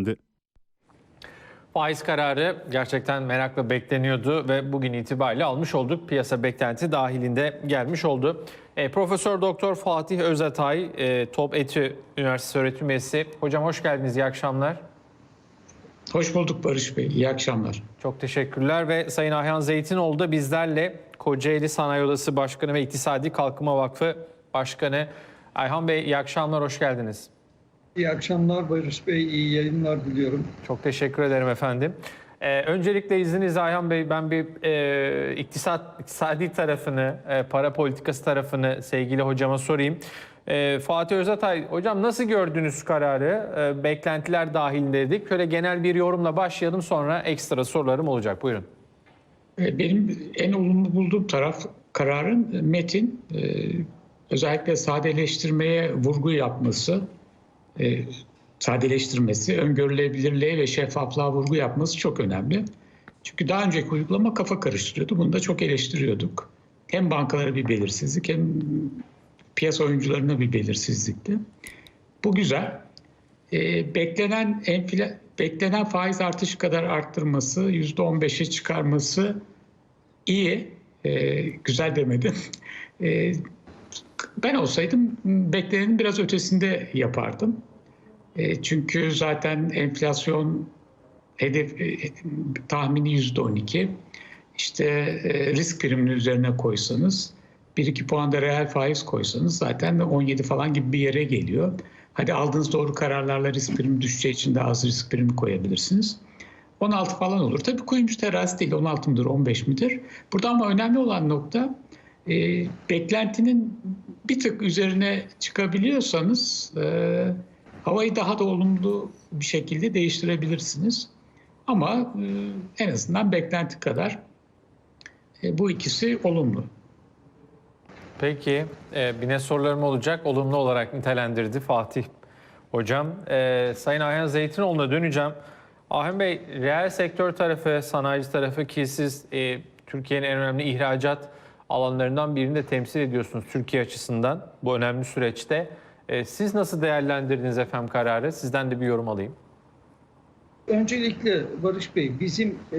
açıklandı. Faiz kararı gerçekten merakla bekleniyordu ve bugün itibariyle almış olduk. Piyasa beklenti dahilinde gelmiş oldu. E, Profesör Doktor Fatih Özatay, e, Top Etü Üniversitesi öğretim üyesi. Hocam hoş geldiniz, iyi akşamlar. Hoş bulduk Barış Bey. İyi akşamlar. Çok teşekkürler ve Sayın Ayhan Zeytinoğlu da bizlerle Kocaeli Sanayi Odası Başkanı ve İktisadi Kalkınma Vakfı Başkanı. Ayhan Bey iyi akşamlar, hoş geldiniz. İyi akşamlar Barış Bey, iyi yayınlar diliyorum. Çok teşekkür ederim efendim. Ee, öncelikle izninizle Ayhan Bey ben bir e, iktisat, iktisadi tarafını, e, para politikası tarafını sevgili hocama sorayım. E, Fatih Özatay, hocam nasıl gördünüz kararı? E, beklentiler dahilindeydik. Şöyle genel bir yorumla başlayalım sonra ekstra sorularım olacak. Buyurun. Ee, Benim en olumlu bulduğum taraf kararın metin e, özellikle sadeleştirmeye vurgu yapması, e, sadeleştirmesi, öngörülebilirliğe ve şeffaflığa vurgu yapması çok önemli. Çünkü daha önceki uygulama kafa karıştırıyordu. Bunu da çok eleştiriyorduk. Hem bankalara bir belirsizlik hem piyasa oyuncularına bir belirsizlikti. Bu güzel. E, beklenen enfla, beklenen faiz artışı kadar arttırması, %15'e çıkarması iyi. E, güzel demedim. E, ben olsaydım beklenenin biraz ötesinde yapardım. E, çünkü zaten enflasyon hedef e, tahmini %12. İşte e, risk priminin üzerine koysanız 1-2 puan da reel faiz koysanız zaten 17 falan gibi bir yere geliyor. Hadi aldığınız doğru kararlarla risk primi düşeceği için de az risk primi koyabilirsiniz. 16 falan olur. Tabii kuyumcu terazi değil 16 mıdır 15 midir? Burada ama önemli olan nokta e, beklentinin bir tık üzerine çıkabiliyorsanız e, havayı daha da olumlu bir şekilde değiştirebilirsiniz. Ama e, en azından beklenti kadar e, bu ikisi olumlu. Peki, e, bir ne sorularım olacak. Olumlu olarak nitelendirdi Fatih Hocam. E, Sayın Ayhan Zeytinoğlu'na döneceğim. Ahmet Bey, reel sektör tarafı, sanayici tarafı ki siz e, Türkiye'nin en önemli ihracat alanlarından birini de temsil ediyorsunuz Türkiye açısından bu önemli süreçte. E, siz nasıl değerlendirdiniz efendim kararı? Sizden de bir yorum alayım. Öncelikle Barış Bey, bizim e,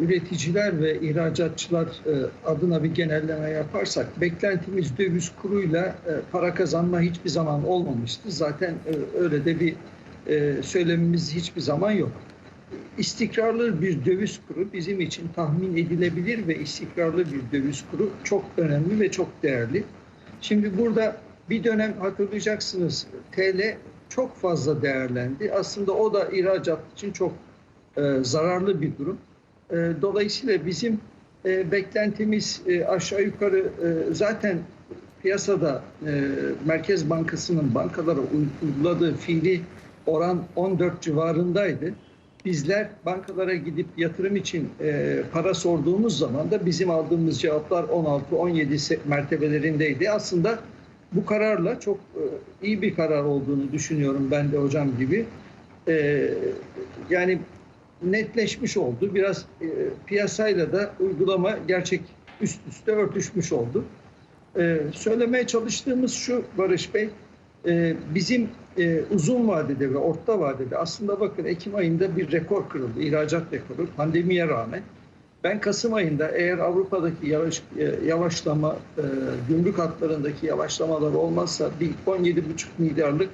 üreticiler ve ihracatçılar e, adına bir genelleme yaparsak, beklentimiz döviz kuruyla e, para kazanma hiçbir zaman olmamıştı. Zaten e, öyle de bir e, söylemimiz hiçbir zaman yok. İstikrarlı bir döviz kuru bizim için tahmin edilebilir ve istikrarlı bir döviz kuru çok önemli ve çok değerli. Şimdi burada bir dönem hatırlayacaksınız TL çok fazla değerlendi. Aslında o da ihracat için çok e, zararlı bir durum. E, dolayısıyla bizim e, beklentimiz e, aşağı yukarı e, zaten piyasada e, Merkez Bankası'nın bankalara uyguladığı fiili oran 14 civarındaydı. Bizler bankalara gidip yatırım için e, para sorduğumuz zaman da bizim aldığımız cevaplar 16-17 mertebelerindeydi. Aslında bu kararla çok e, iyi bir karar olduğunu düşünüyorum ben de hocam gibi. E, yani netleşmiş oldu. Biraz e, piyasayla da uygulama gerçek üst üste örtüşmüş oldu. Söylemeye çalıştığımız şu Barış Bey, bizim uzun vadede ve orta vadede aslında bakın Ekim ayında bir rekor kırıldı, ihracat rekoru pandemiye rağmen. Ben Kasım ayında eğer Avrupa'daki yavaş, e, yavaşlama, e, gümrük hatlarındaki yavaşlamalar olmazsa bir 17,5 milyarlık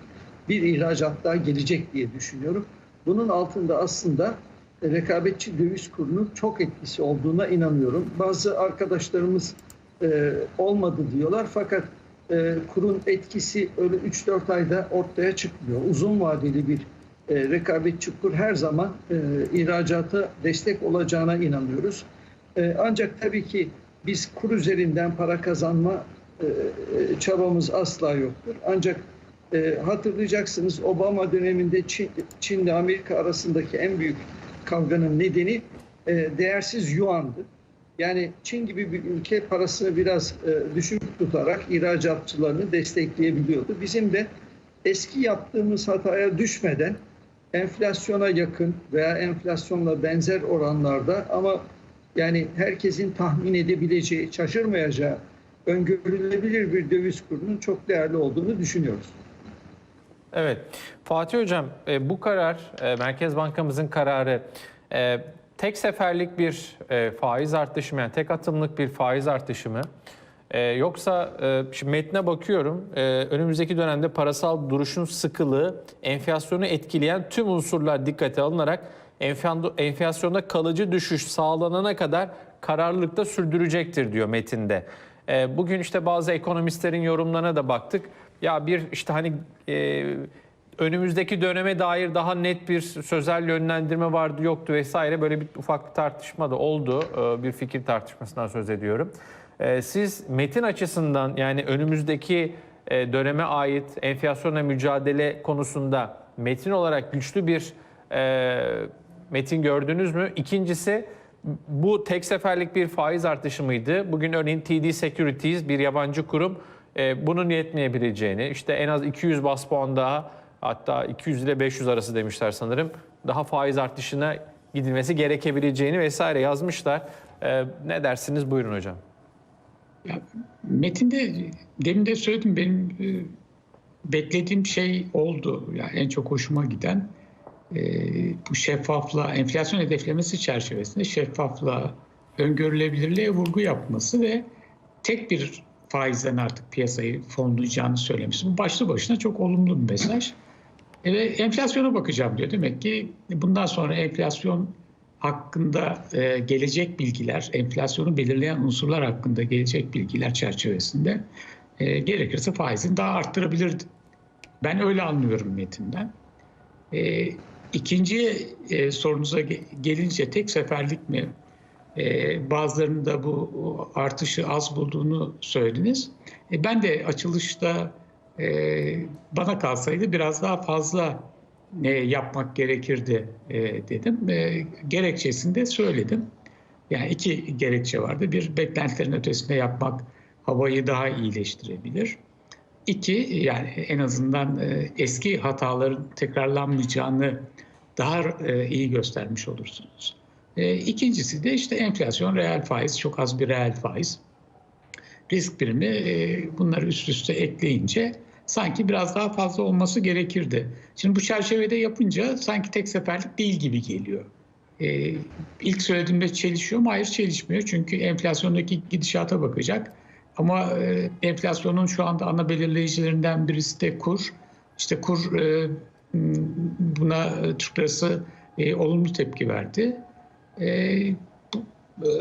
bir ihracat daha gelecek diye düşünüyorum. Bunun altında aslında rekabetçi döviz kurunun çok etkisi olduğuna inanıyorum. Bazı arkadaşlarımız e, olmadı diyorlar fakat e, kurun etkisi öyle 3-4 ayda ortaya çıkmıyor. Uzun vadeli bir e, rekabetçi kur her zaman e, ihracata destek olacağına inanıyoruz. E, ancak tabii ki biz kur üzerinden para kazanma e, e, çabamız asla yoktur. Ancak e, hatırlayacaksınız Obama döneminde Çin ile Amerika arasındaki en büyük kavganın nedeni e, değersiz yuandı. Yani Çin gibi bir ülke parasını biraz e, düşük tutarak ihracatçılarını destekleyebiliyordu. Bizim de eski yaptığımız hataya düşmeden enflasyona yakın veya enflasyonla benzer oranlarda ama yani herkesin tahmin edebileceği, şaşırmayacağı öngörülebilir bir döviz kurunun çok değerli olduğunu düşünüyoruz. Evet. Fatih Hocam e, bu karar, e, Merkez Bankamızın kararı e, tek seferlik bir faiz artışı mı, yani tek atımlık bir faiz artışı mı? E, yoksa e, şimdi metne bakıyorum, e, önümüzdeki dönemde parasal duruşun sıkılığı enflasyonu etkileyen tüm unsurlar dikkate alınarak enflasyonda kalıcı düşüş sağlanana kadar kararlılıkta sürdürecektir diyor metinde. E, bugün işte bazı ekonomistlerin yorumlarına da baktık. Ya bir işte hani e, önümüzdeki döneme dair daha net bir sözel yönlendirme vardı yoktu vesaire böyle bir ufak bir tartışma da oldu. E, bir fikir tartışmasından söz ediyorum. E, siz metin açısından yani önümüzdeki e, döneme ait enflasyonla mücadele konusunda metin olarak güçlü bir e, metin gördünüz mü? İkincisi bu tek seferlik bir faiz artışı mıydı? Bugün örneğin TD Securities bir yabancı kurum e, bunun yetmeyebileceğini, işte en az 200 bas puan daha hatta 200 ile 500 arası demişler sanırım daha faiz artışına gidilmesi gerekebileceğini vesaire yazmışlar. Ne dersiniz? Buyurun hocam. Metinde demin de söyledim benim e, beklediğim şey oldu. Yani en çok hoşuma giden e, bu şeffaflığa, enflasyon hedeflemesi çerçevesinde şeffaflığa, öngörülebilirliğe vurgu yapması ve tek bir faizden artık piyasayı fonlayacağını söylemesi. Bu başlı başına çok olumlu bir mesaj. E, ve enflasyona bakacağım diyor. Demek ki bundan sonra enflasyon hakkında e, gelecek bilgiler, enflasyonu belirleyen unsurlar hakkında gelecek bilgiler çerçevesinde e, gerekirse faizini daha arttırabilir. Ben öyle anlıyorum metinden. E, ikinci e, sorunuza ge- gelince tek seferlik mi? E, bazılarının da bu artışı az bulduğunu söylediniz. E, ben de açılışta bana kalsaydı biraz daha fazla ne yapmak gerekirdi e, dedim. E, gerekçesini de söyledim. Yani iki gerekçe vardı. Bir, beklentilerin ötesinde yapmak havayı daha iyileştirebilir. İki, yani en azından e, eski hataların tekrarlanmayacağını daha e, iyi göstermiş olursunuz. E, ikincisi de işte enflasyon, reel faiz, çok az bir reel faiz. Risk primi e, bunları üst üste ekleyince sanki biraz daha fazla olması gerekirdi. Şimdi bu çerçevede yapınca sanki tek seferlik değil gibi geliyor. Ee, ilk söylediğimde çelişiyor mu? Hayır çelişmiyor. Çünkü enflasyondaki gidişata bakacak. Ama e, enflasyonun şu anda ana belirleyicilerinden birisi de kur. İşte kur e, buna e, Türk lirası e, olumlu tepki verdi. E, e,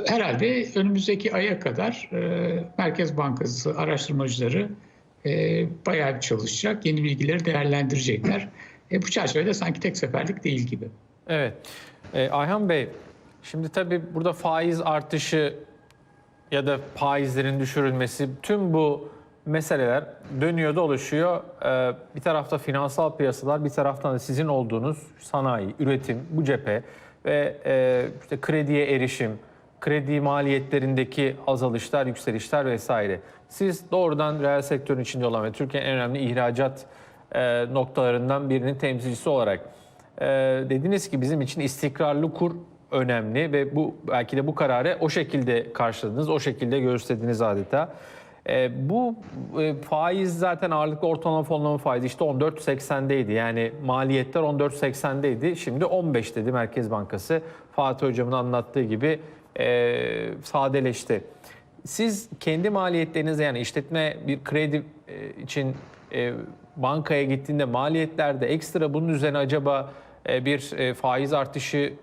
herhalde önümüzdeki aya kadar e, Merkez Bankası araştırmacıları e, bayağı bir çalışacak. Yeni bilgileri değerlendirecekler. E, bu çerçevede sanki tek seferlik değil gibi. Evet. E, Ayhan Bey, şimdi tabii burada faiz artışı ya da faizlerin düşürülmesi tüm bu meseleler dönüyor dolaşıyor. E, bir tarafta finansal piyasalar, bir taraftan da sizin olduğunuz sanayi, üretim, bu cephe ve e, işte krediye erişim, kredi maliyetlerindeki azalışlar, yükselişler vesaire. Siz doğrudan reel sektörün içinde olan ve Türkiye'nin en önemli ihracat e, noktalarından birinin temsilcisi olarak e, dediniz ki bizim için istikrarlı kur önemli ve bu belki de bu kararı o şekilde karşıladınız, o şekilde gösterdiniz adeta. E, bu e, faiz zaten ağırlıklı ortalama fonlama faizi işte 14.80'deydi. Yani maliyetler 14.80'deydi. Şimdi 15 dedi Merkez Bankası. Fatih Hocam'ın anlattığı gibi e, sadeleşti. Siz kendi maliyetlerinizde yani işletme bir kredi e, için e, bankaya gittiğinde maliyetlerde ekstra bunun üzerine acaba e, bir faiz artışı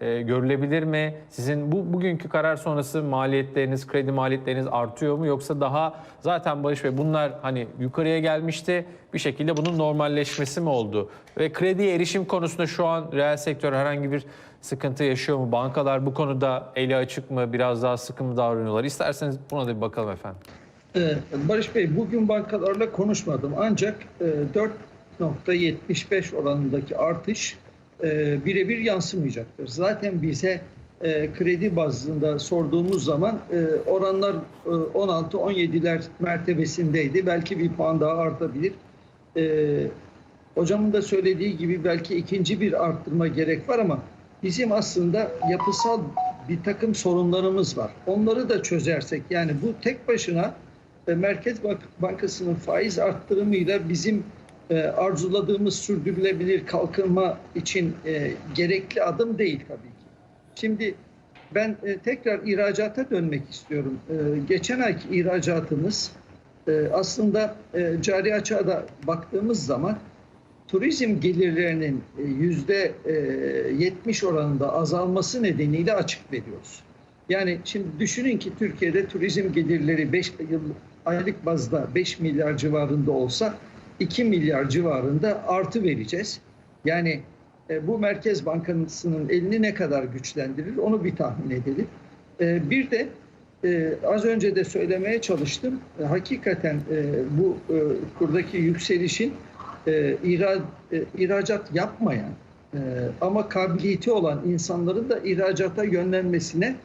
görülebilir mi? Sizin bu bugünkü karar sonrası maliyetleriniz, kredi maliyetleriniz artıyor mu yoksa daha zaten Barış Bey bunlar hani yukarıya gelmişti bir şekilde bunun normalleşmesi mi oldu? Ve krediye erişim konusunda şu an reel sektör herhangi bir sıkıntı yaşıyor mu? Bankalar bu konuda eli açık mı? Biraz daha sıkı mı davranıyorlar? İsterseniz buna da bir bakalım efendim. Ee, Barış Bey bugün bankalarla konuşmadım ancak e, 4.75 oranındaki artış e, birebir yansımayacaktır. Zaten bize e, kredi bazında sorduğumuz zaman e, oranlar e, 16-17'ler mertebesindeydi. Belki bir puan daha artabilir. E, hocamın da söylediği gibi belki ikinci bir arttırma gerek var ama bizim aslında yapısal bir takım sorunlarımız var. Onları da çözersek yani bu tek başına e, Merkez Bank- Bankası'nın faiz arttırımıyla bizim e, arzuladığımız sürdürülebilir kalkınma için e, gerekli adım değil tabii ki. Şimdi ben tekrar ihracata dönmek istiyorum. Geçen ayki ihracatımız aslında cari açığa da baktığımız zaman turizm gelirlerinin e, yüzde e, 70 oranında azalması nedeniyle açık veriyoruz. Yani şimdi düşünün ki Türkiye'de turizm gelirleri 5 yıl aylık bazda 5 milyar civarında olsa 2 milyar civarında artı vereceğiz. Yani e, bu Merkez Bankası'nın elini ne kadar güçlendirir onu bir tahmin edelim. E, bir de e, az önce de söylemeye çalıştım. E, hakikaten e, bu e, kurdaki yükselişin e, ihra, e, ihracat yapmayan e, ama kabiliyeti olan insanların da ihracata yönlenmesine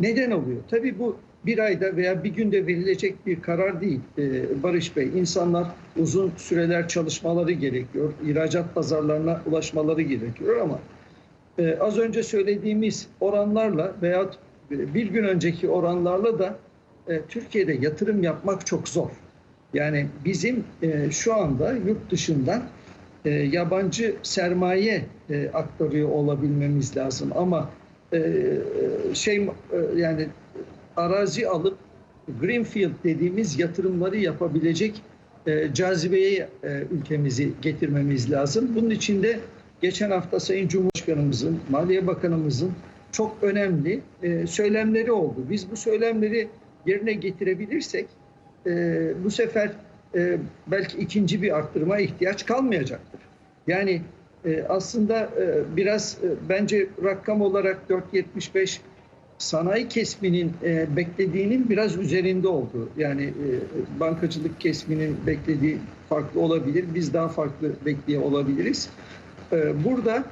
neden oluyor. Tabii bu bir ayda veya bir günde verilecek bir karar değil e, Barış Bey. İnsanlar uzun süreler çalışmaları gerekiyor. ihracat pazarlarına ulaşmaları gerekiyor ama e, az önce söylediğimiz oranlarla veya bir gün önceki oranlarla da e, Türkiye'de yatırım yapmak çok zor. Yani bizim e, şu anda yurt dışından e, yabancı sermaye e, aktarıyor olabilmemiz lazım ama e, e, şey e, yani arazi alıp greenfield dediğimiz yatırımları yapabilecek e, cazibeye e, ülkemizi getirmemiz lazım. Bunun için de geçen hafta Sayın Cumhurbaşkanımızın, Maliye Bakanımızın çok önemli e, söylemleri oldu. Biz bu söylemleri yerine getirebilirsek e, bu sefer e, belki ikinci bir arttırma ihtiyaç kalmayacaktır. Yani e, aslında e, biraz e, bence rakam olarak 4.75 sanayi kesminin e, beklediğinin biraz üzerinde oldu. Yani e, bankacılık kesminin beklediği farklı olabilir. Biz daha farklı bekliyor olabiliriz. E, burada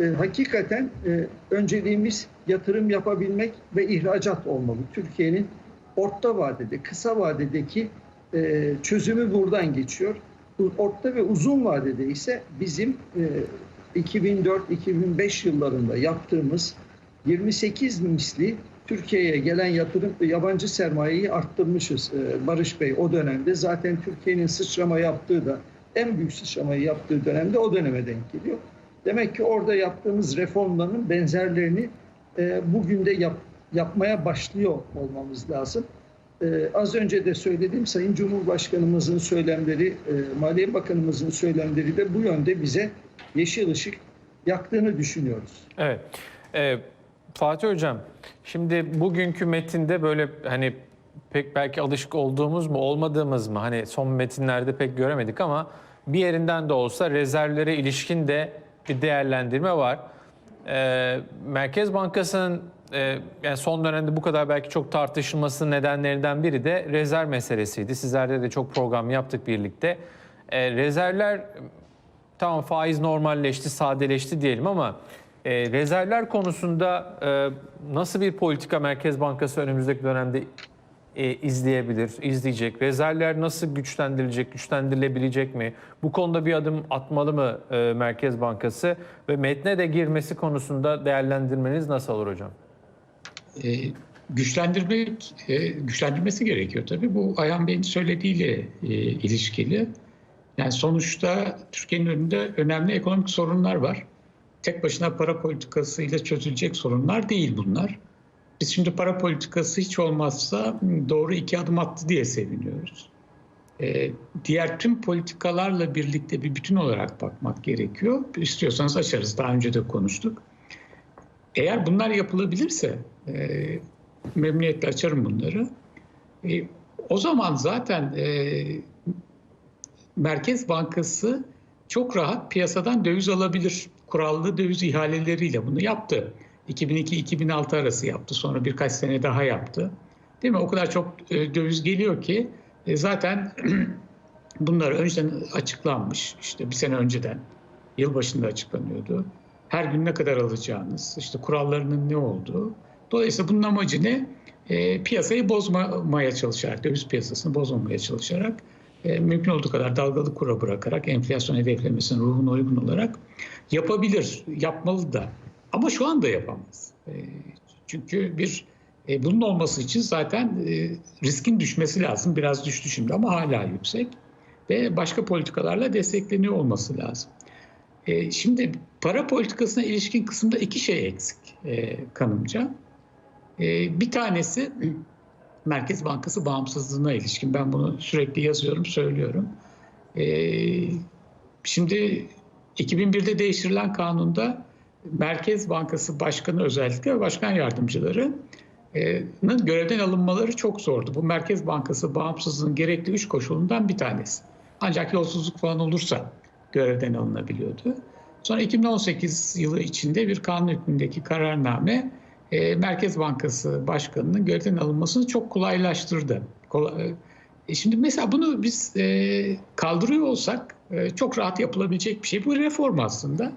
e, hakikaten e, önceliğimiz yatırım yapabilmek ve ihracat olmalı. Türkiye'nin orta vadede, kısa vadedeki e, çözümü buradan geçiyor. Orta ve uzun vadede ise bizim e, 2004-2005 yıllarında yaptığımız 28 misli Türkiye'ye gelen yatırım yabancı sermayeyi arttırmışız e, Barış Bey o dönemde. Zaten Türkiye'nin sıçrama yaptığı da en büyük sıçramayı yaptığı dönemde o döneme denk geliyor. Demek ki orada yaptığımız reformların benzerlerini e, bugün de yap, yapmaya başlıyor olmamız lazım. E, az önce de söyledim Sayın Cumhurbaşkanımızın söylemleri, e, Maliye Bakanımızın söylemleri de bu yönde bize yeşil ışık yaktığını düşünüyoruz. Evet. Ee, Fatih Hocam, şimdi bugünkü metinde böyle hani pek belki alışık olduğumuz mu olmadığımız mı hani son metinlerde pek göremedik ama bir yerinden de olsa rezervlere ilişkin de bir değerlendirme var. Ee, Merkez Bankası'nın e, yani son dönemde bu kadar belki çok tartışılmasının nedenlerinden biri de rezerv meselesiydi. Sizlerle de çok program yaptık birlikte. Ee, rezervler tamam faiz normalleşti, sadeleşti diyelim ama e, rezervler konusunda e, nasıl bir politika Merkez Bankası önümüzdeki dönemde e, izleyebilir, izleyecek? Rezervler nasıl güçlendirilecek, güçlendirilebilecek mi? Bu konuda bir adım atmalı mı e, Merkez Bankası? Ve metne de girmesi konusunda değerlendirmeniz nasıl olur hocam? E, güçlendirmek, e, güçlendirmesi gerekiyor tabii. Bu Ayhan Bey'in söylediğiyle e, ilişkili. Yani sonuçta Türkiye'nin önünde önemli ekonomik sorunlar var. Tek başına para politikasıyla çözülecek sorunlar değil bunlar. Biz şimdi para politikası hiç olmazsa doğru iki adım attı diye seviniyoruz. Ee, diğer tüm politikalarla birlikte bir bütün olarak bakmak gerekiyor. İstiyorsanız açarız. Daha önce de konuştuk. Eğer bunlar yapılabilirse e, memnuniyetle açarım bunları. E, o zaman zaten e, Merkez Bankası çok rahat piyasadan döviz alabilir. Kurallı döviz ihaleleriyle bunu yaptı. 2002-2006 arası yaptı. Sonra birkaç sene daha yaptı. Değil mi? O kadar çok e, döviz geliyor ki e, zaten bunlar önceden açıklanmış. İşte bir sene önceden yılbaşında açıklanıyordu. Her gün ne kadar alacağınız, işte kurallarının ne olduğu. Dolayısıyla bunun amacı ne? E, piyasayı bozmamaya çalışarak, döviz piyasasını bozmamaya çalışarak e, mümkün olduğu kadar dalgalı kura bırakarak enflasyon hedeflemesinin ruhuna uygun olarak yapabilir, yapmalı da. Ama şu anda yapamaz. E, çünkü bir e, bunun olması için zaten e, riskin düşmesi lazım. Biraz düştü şimdi ama hala yüksek. ve başka politikalarla destekleniyor olması lazım. E, şimdi para politikasına ilişkin kısımda iki şey eksik e, kanımca. E, bir tanesi Merkez Bankası bağımsızlığına ilişkin. Ben bunu sürekli yazıyorum, söylüyorum. E, şimdi 2001'de değiştirilen kanunda Merkez Bankası Başkanı özellikle ve başkan yardımcılarının görevden alınmaları çok zordu. Bu Merkez Bankası bağımsızlığının gerekli üç koşulundan bir tanesi. Ancak yolsuzluk falan olursa görevden alınabiliyordu. Sonra 2018 yılı içinde bir kanun hükmündeki kararname e, Merkez Bankası Başkanı'nın görevden alınmasını çok kolaylaştırdı. Kolay, e, şimdi mesela bunu biz e, kaldırıyor olsak e, çok rahat yapılabilecek bir şey. Bu reform aslında.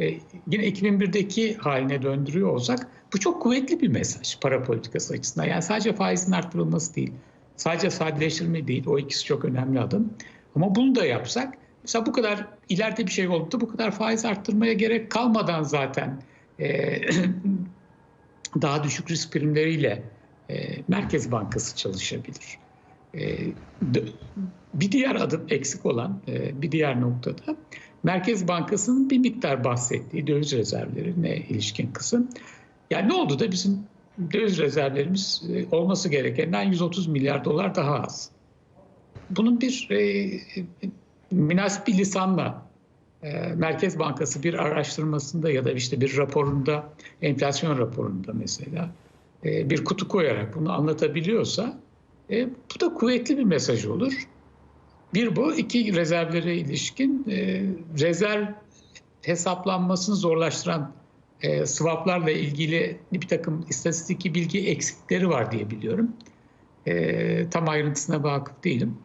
E, yine 2001'deki haline döndürüyor olsak bu çok kuvvetli bir mesaj para politikası açısından. Yani sadece faizin arttırılması değil, sadece sadeleştirme değil, o ikisi çok önemli adım. Ama bunu da yapsak, mesela bu kadar ileride bir şey olup da bu kadar faiz arttırmaya gerek kalmadan zaten e, daha düşük risk primleriyle e, Merkez Bankası çalışabilir. E, bir diğer adım eksik olan e, bir diğer noktada Merkez Bankası'nın bir miktar bahsettiği döviz rezervlerine ilişkin kısım. Yani ne oldu da bizim döviz rezervlerimiz e, olması gerekenden 130 milyar dolar daha az. Bunun bir e, münasip bir lisanla e, Merkez Bankası bir araştırmasında ya da işte bir raporunda, enflasyon raporunda mesela e, bir kutu koyarak bunu anlatabiliyorsa e, bu da kuvvetli bir mesaj olur. Bir bu, iki rezervlere ilişkin e, rezerv hesaplanmasını zorlaştıran e, swaplarla ilgili bir takım istatistiki bilgi eksikleri var diye biliyorum. E, tam ayrıntısına vakıf değilim.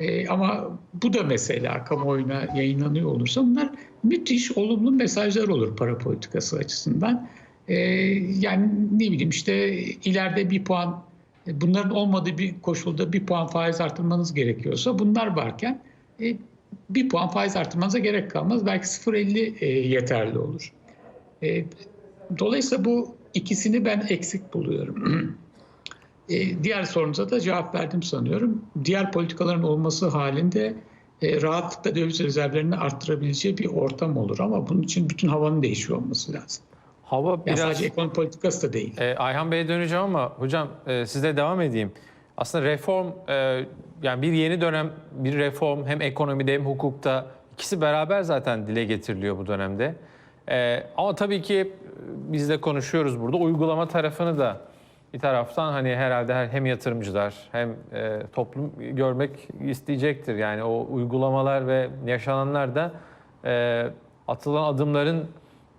E, ama bu da mesela kamuoyuna yayınlanıyor olursa bunlar müthiş olumlu mesajlar olur para politikası açısından. E, yani ne bileyim işte ileride bir puan bunların olmadığı bir koşulda bir puan faiz artırmanız gerekiyorsa bunlar varken e, bir puan faiz artırmanıza gerek kalmaz. Belki 0.50 e, yeterli olur. E, dolayısıyla bu ikisini ben eksik buluyorum. e, diğer sorunuza da cevap verdim sanıyorum. Diğer politikaların olması halinde e, rahatlıkla döviz rezervlerini arttırabileceği bir ortam olur ama bunun için bütün havanın değişiyor olması lazım. Hava Yani biraz... sadece ekonomi politikası da değil. E, Ayhan Bey'e döneceğim ama hocam e, size devam edeyim. Aslında reform e, yani bir yeni dönem bir reform hem ekonomide hem hukukta ikisi beraber zaten dile getiriliyor bu dönemde. E, ama tabii ki biz de konuşuyoruz burada uygulama tarafını da bir taraftan hani herhalde her- hem yatırımcılar hem e, toplum görmek isteyecektir. Yani o uygulamalar ve yaşananlar da e, atılan adımların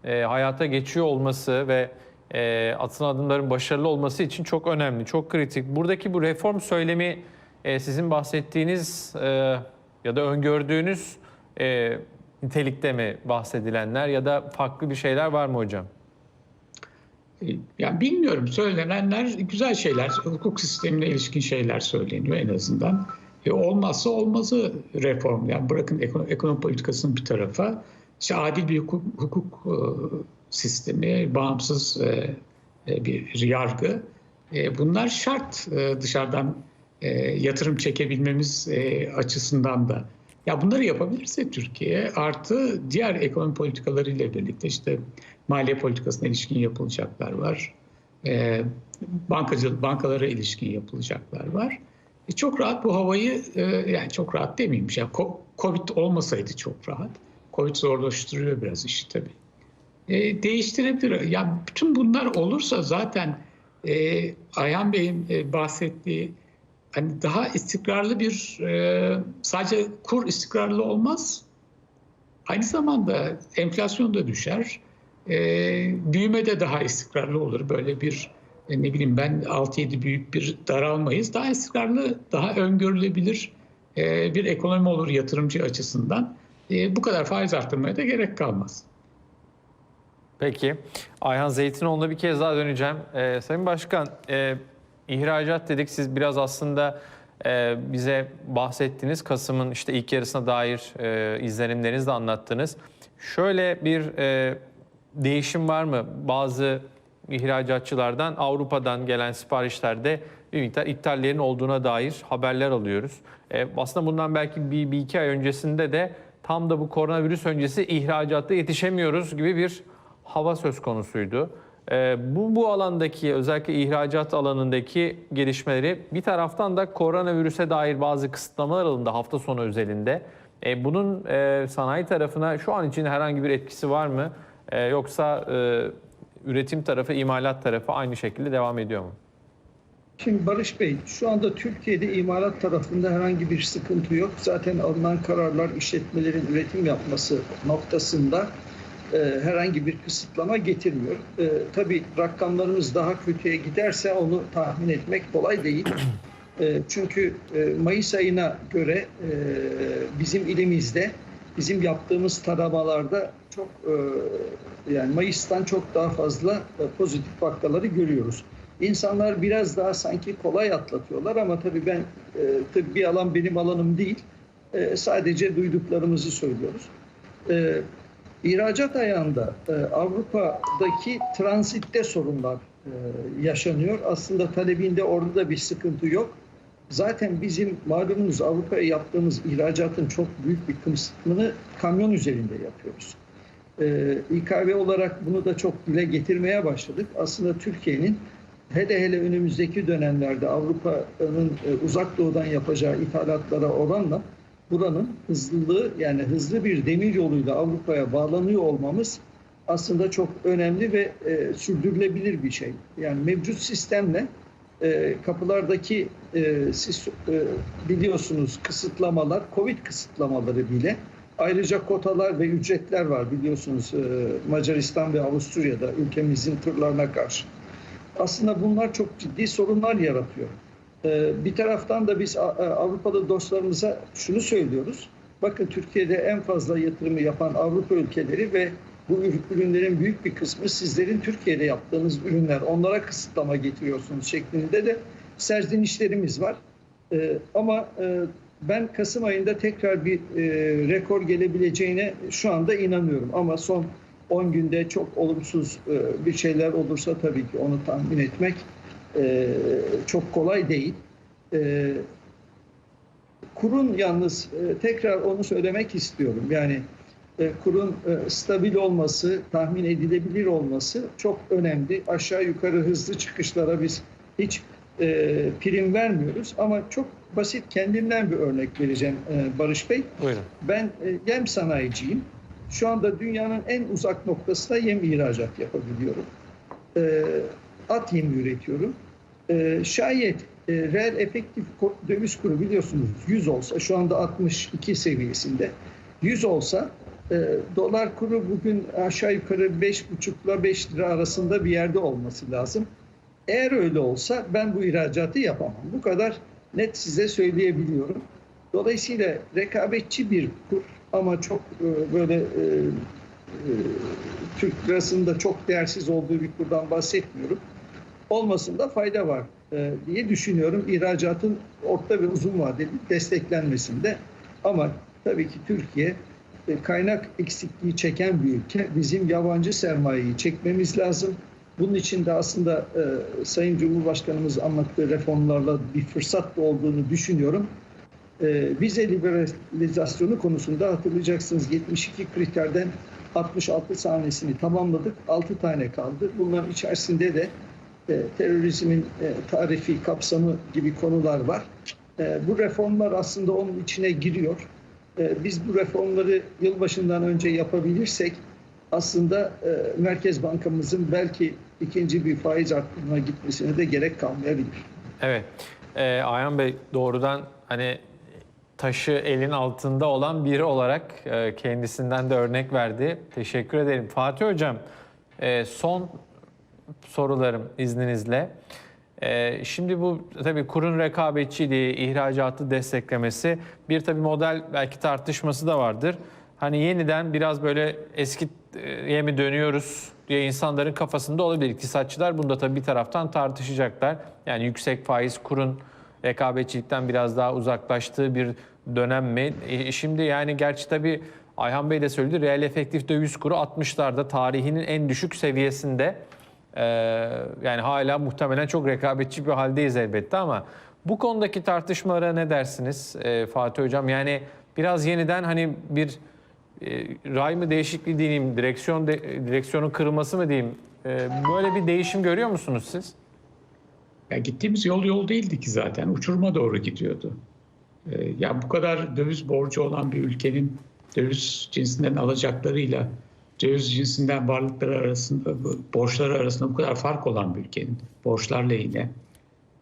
e, hayata geçiyor olması ve e, atılan adımların başarılı olması için çok önemli, çok kritik. Buradaki bu reform söylemi e, sizin bahsettiğiniz e, ya da öngördüğünüz e, nitelikte mi bahsedilenler ya da farklı bir şeyler var mı hocam? Yani bilmiyorum söylenenler güzel şeyler, hukuk sistemine ilişkin şeyler söyleniyor en azından. E, olmazsa olmazı reform. Yani bırakın ekonomi, ekonomi politikasının bir tarafa, işte adil bir hukuk, hukuk e, sistemi, bağımsız e, e, bir yargı. Bunlar şart dışarıdan yatırım çekebilmemiz açısından da. Ya bunları yapabilirse Türkiye artı diğer ekonomi politikalarıyla birlikte işte maliye politikasına ilişkin yapılacaklar var. E, bankacılık, bankalara ilişkin yapılacaklar var. E, çok rahat bu havayı, e, yani çok rahat demeyeyim. Yani Covid olmasaydı çok rahat. Covid zorlaştırıyor biraz işi tabii. E, değiştirebilir. Yani bütün bunlar olursa zaten e, Ayhan Bey'in e, bahsettiği hani daha istikrarlı bir e, sadece kur istikrarlı olmaz. Aynı zamanda enflasyon da düşer. E, büyüme de daha istikrarlı olur. Böyle bir e, ne bileyim ben 6-7 büyük bir daralmayız. Daha istikrarlı, daha öngörülebilir e, bir ekonomi olur yatırımcı açısından. E, bu kadar faiz arttırmaya da gerek kalmaz. Peki. Ayhan Zeytinoğlu'na bir kez daha döneceğim. Ee, Sayın Başkan, e, ihracat dedik. Siz biraz aslında e, bize bahsettiniz. Kasım'ın işte ilk yarısına dair e, izlenimlerinizi de anlattınız. Şöyle bir e, değişim var mı? Bazı ihracatçılardan Avrupa'dan gelen siparişlerde bir miktar iptallerin olduğuna dair haberler alıyoruz. E, aslında bundan belki bir, bir iki ay öncesinde de tam da bu koronavirüs öncesi ihracatta yetişemiyoruz gibi bir hava söz konusuydu. E, bu, bu alandaki özellikle ihracat alanındaki gelişmeleri bir taraftan da koronavirüse dair bazı kısıtlamalar alındı hafta sonu özelinde. E, bunun e, sanayi tarafına şu an için herhangi bir etkisi var mı? E, yoksa üretim tarafı, imalat tarafı aynı şekilde devam ediyor mu? Şimdi Barış Bey, şu anda Türkiye'de imalat tarafında herhangi bir sıkıntı yok. Zaten alınan kararlar işletmelerin üretim yapması noktasında e, herhangi bir kısıtlama getirmiyor. E, tabii rakamlarımız daha kötüye giderse onu tahmin etmek kolay değil. E, çünkü e, Mayıs ayına göre e, bizim ilimizde bizim yaptığımız taramalarda çok e, yani Mayıs'tan çok daha fazla e, pozitif vakaları görüyoruz. İnsanlar biraz daha sanki kolay atlatıyorlar ama tabii ben e, tıbbi alan benim alanım değil. E, sadece duyduklarımızı söylüyoruz. E, ihracat ayağında e, Avrupa'daki transitte sorunlar e, yaşanıyor. Aslında talebinde orada da bir sıkıntı yok. Zaten bizim malumunuz Avrupa'ya yaptığımız ihracatın çok büyük bir kısmını kamyon üzerinde yapıyoruz. Ee, İKV olarak bunu da çok dile getirmeye başladık. Aslında Türkiye'nin hele hele önümüzdeki dönemlerde Avrupa'nın e, uzak doğudan yapacağı ithalatlara oranla buranın hızlılığı yani hızlı bir demir yoluyla Avrupa'ya bağlanıyor olmamız aslında çok önemli ve e, sürdürülebilir bir şey. Yani mevcut sistemle e, kapılardaki e, siz e, biliyorsunuz kısıtlamalar, Covid kısıtlamaları bile ayrıca kotalar ve ücretler var biliyorsunuz e, Macaristan ve Avusturya'da ülkemizin tırlarına karşı. Aslında bunlar çok ciddi sorunlar yaratıyor. E, bir taraftan da biz A- A- Avrupalı dostlarımıza şunu söylüyoruz. Bakın Türkiye'de en fazla yatırımı yapan Avrupa ülkeleri ve bu ürünlerin büyük bir kısmı sizlerin Türkiye'de yaptığınız ürünler. Onlara kısıtlama getiriyorsunuz şeklinde de serzenişlerimiz var. Ee, ama e, ben Kasım ayında tekrar bir e, rekor gelebileceğine şu anda inanıyorum. Ama son 10 günde çok olumsuz e, bir şeyler olursa tabii ki onu tahmin etmek e, çok kolay değil. E, kurun yalnız e, tekrar onu söylemek istiyorum. Yani e, kurun e, stabil olması, tahmin edilebilir olması çok önemli. Aşağı yukarı hızlı çıkışlara biz hiç e, prim vermiyoruz ama çok basit kendimden bir örnek vereceğim e, Barış Bey. Buyurun. Ben e, yem sanayiciyim. Şu anda dünyanın en uzak noktasına yem ihracat yapabiliyorum. E, at yemi üretiyorum. E, şayet e, reel efektif döviz kuru biliyorsunuz 100 olsa şu anda 62 seviyesinde 100 olsa e, dolar kuru bugün aşağı yukarı 5,5 ile 5 lira arasında bir yerde olması lazım. Eğer öyle olsa ben bu ihracatı yapamam. Bu kadar net size söyleyebiliyorum. Dolayısıyla rekabetçi bir kur ama çok e, böyle e, e, Türk lirasında çok değersiz olduğu bir kurdan bahsetmiyorum. Olmasında fayda var e, diye düşünüyorum. İhracatın orta ve uzun vadeli desteklenmesinde. Ama tabii ki Türkiye e, kaynak eksikliği çeken bir ülke. Bizim yabancı sermayeyi çekmemiz lazım. Bunun için de aslında e, Sayın Cumhurbaşkanımız anlattığı reformlarla bir fırsat olduğunu düşünüyorum. E, vize liberalizasyonu konusunda hatırlayacaksınız 72 kriterden 66 tanesini tamamladık. 6 tane kaldı. Bunların içerisinde de terörizmin e, tarifi, kapsamı gibi konular var. E, bu reformlar aslında onun içine giriyor. E, biz bu reformları yılbaşından önce yapabilirsek aslında e, Merkez Bankamızın belki ikinci bir faiz arttırımına gitmesine de gerek kalmayabilir. Evet. Ee, Ayhan Bey doğrudan hani taşı elin altında olan biri olarak e, kendisinden de örnek verdi. Teşekkür ederim. Fatih Hocam e, son sorularım izninizle. E, şimdi bu tabii kurun rekabetçiliği, ihracatı desteklemesi bir tabii model belki tartışması da vardır. Hani yeniden biraz böyle eskiye mi dönüyoruz diye insanların kafasında olabilir. İktisatçılar bunda tabii bir taraftan tartışacaklar. Yani yüksek faiz kurun rekabetçilikten biraz daha uzaklaştığı bir dönem mi? E, şimdi yani gerçi tabii Ayhan Bey de söyledi. Reel efektif döviz kuru 60'larda tarihinin en düşük seviyesinde. Ee, yani hala muhtemelen çok rekabetçi bir haldeyiz elbette ama bu konudaki tartışmalara ne dersiniz ee, Fatih Hocam? Yani biraz yeniden hani bir e, ray mı değişikliği diyeyim, direksiyon direksiyonun kırılması mı diyeyim? Ee, böyle bir değişim görüyor musunuz siz? Ya gittiğimiz yol yol değildi ki zaten. Uçuruma doğru gidiyordu. Ee, ya bu kadar döviz borcu olan bir ülkenin döviz cinsinden alacaklarıyla döviz cinsinden varlıkları arasında, borçları arasında bu kadar fark olan bir ülkenin borçlar lehine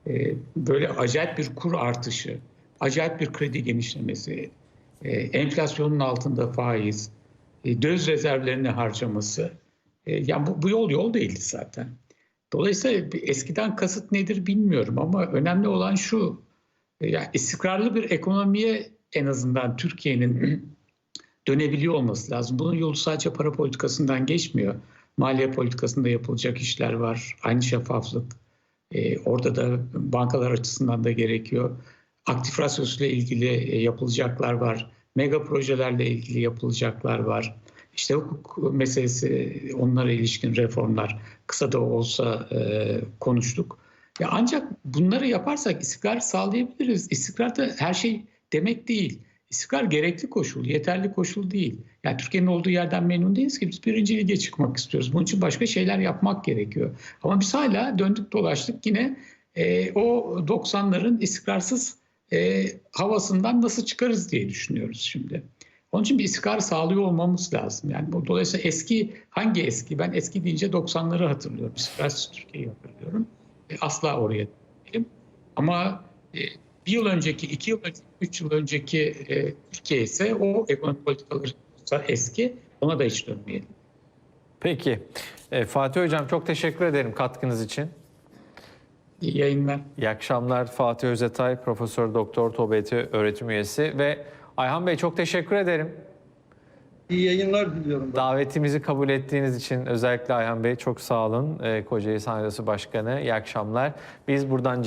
e, böyle acayip bir kur artışı, acayip bir kredi genişlemesi, e, enflasyonun altında faiz, e, döviz rezervlerini harcaması, e, yani bu, bu yol yol değildi zaten. Dolayısıyla eskiden kasıt nedir bilmiyorum ama önemli olan şu, e, yani istikrarlı bir ekonomiye en azından Türkiye'nin dönebiliyor olması lazım. Bunun yolu sadece para politikasından geçmiyor. Maliye politikasında yapılacak işler var. Aynı şeffaflık. E, orada da bankalar açısından da gerekiyor. Aktif rasyosuyla ilgili e, yapılacaklar var. Mega projelerle ilgili yapılacaklar var. İşte hukuk meselesi, onlara ilişkin reformlar kısa da olsa e, konuştuk. Ya ancak bunları yaparsak istikrar sağlayabiliriz. İstikrar da her şey demek değil. İstikrar gerekli koşul, yeterli koşul değil. Yani Türkiye'nin olduğu yerden memnun değiliz ki biz birinci lige çıkmak istiyoruz. Bunun için başka şeyler yapmak gerekiyor. Ama biz hala döndük dolaştık yine e, o 90'ların istikrarsız e, havasından nasıl çıkarız diye düşünüyoruz şimdi. Onun için bir istikrar sağlıyor olmamız lazım. Yani bu dolayısıyla eski hangi eski? Ben eski deyince 90'ları hatırlıyorum. İstikrarsız Türkiye'yi hatırlıyorum. E, asla oraya değilim. Ama e, bir yıl önceki, iki yıl önceki, üç yıl önceki e, Türkiye ise o ekonomi politikaları eski. Ona da hiç dönmeyelim. Peki. Ee, Fatih Hocam çok teşekkür ederim katkınız için. İyi yayınlar. İyi akşamlar Fatih Özetay, Profesör Doktor TOBT öğretim üyesi ve Ayhan Bey çok teşekkür ederim. İyi yayınlar diliyorum. ben. Davetimizi kabul ettiğiniz için özellikle Ayhan Bey çok sağ olun. Ee, Kocaeli Sahnesi Başkanı iyi akşamlar. Biz buradan